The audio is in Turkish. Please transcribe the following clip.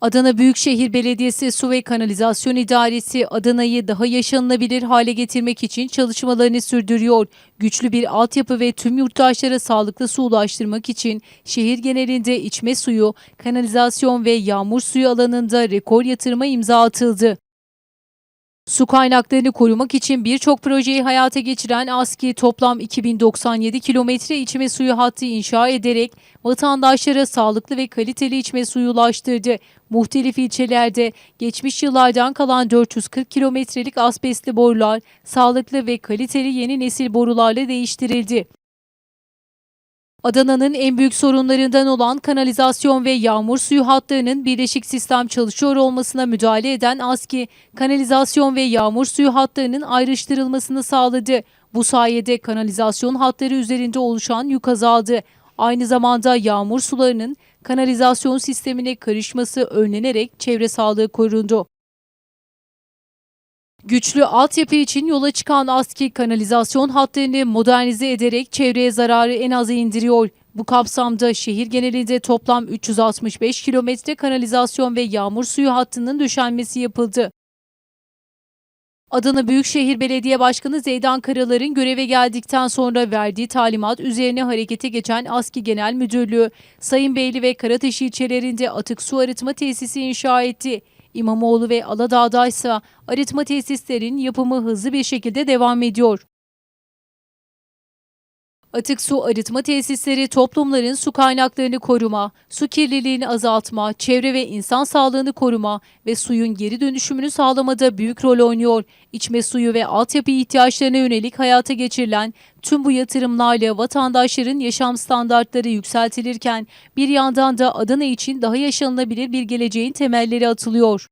Adana Büyükşehir Belediyesi Su ve Kanalizasyon İdaresi Adana'yı daha yaşanılabilir hale getirmek için çalışmalarını sürdürüyor. Güçlü bir altyapı ve tüm yurttaşlara sağlıklı su ulaştırmak için şehir genelinde içme suyu, kanalizasyon ve yağmur suyu alanında rekor yatırıma imza atıldı. Su kaynaklarını korumak için birçok projeyi hayata geçiren ASKİ toplam 2097 kilometre içme suyu hattı inşa ederek vatandaşlara sağlıklı ve kaliteli içme suyu ulaştırdı. Muhtelif ilçelerde geçmiş yıllardan kalan 440 kilometrelik asbestli borular sağlıklı ve kaliteli yeni nesil borularla değiştirildi. Adana'nın en büyük sorunlarından olan kanalizasyon ve yağmur suyu hatlarının birleşik sistem çalışıyor olmasına müdahale eden ASKİ, kanalizasyon ve yağmur suyu hatlarının ayrıştırılmasını sağladı. Bu sayede kanalizasyon hatları üzerinde oluşan yük azaldı. Aynı zamanda yağmur sularının kanalizasyon sistemine karışması önlenerek çevre sağlığı korundu. Güçlü altyapı için yola çıkan ASKİ kanalizasyon hatlarını modernize ederek çevreye zararı en aza indiriyor. Bu kapsamda şehir genelinde toplam 365 kilometre kanalizasyon ve yağmur suyu hattının döşenmesi yapıldı. Adana Büyükşehir Belediye Başkanı Zeydan Karalar'ın göreve geldikten sonra verdiği talimat üzerine harekete geçen ASKİ Genel Müdürlüğü, Sayın Beyli ve Karateş ilçelerinde atık su arıtma tesisi inşa etti. İmamoğlu ve Aladağ'da ise arıtma tesislerin yapımı hızlı bir şekilde devam ediyor. Atık su arıtma tesisleri toplumların su kaynaklarını koruma, su kirliliğini azaltma, çevre ve insan sağlığını koruma ve suyun geri dönüşümünü sağlamada büyük rol oynuyor. İçme suyu ve altyapı ihtiyaçlarına yönelik hayata geçirilen tüm bu yatırımlarla vatandaşların yaşam standartları yükseltilirken bir yandan da Adana için daha yaşanılabilir bir geleceğin temelleri atılıyor.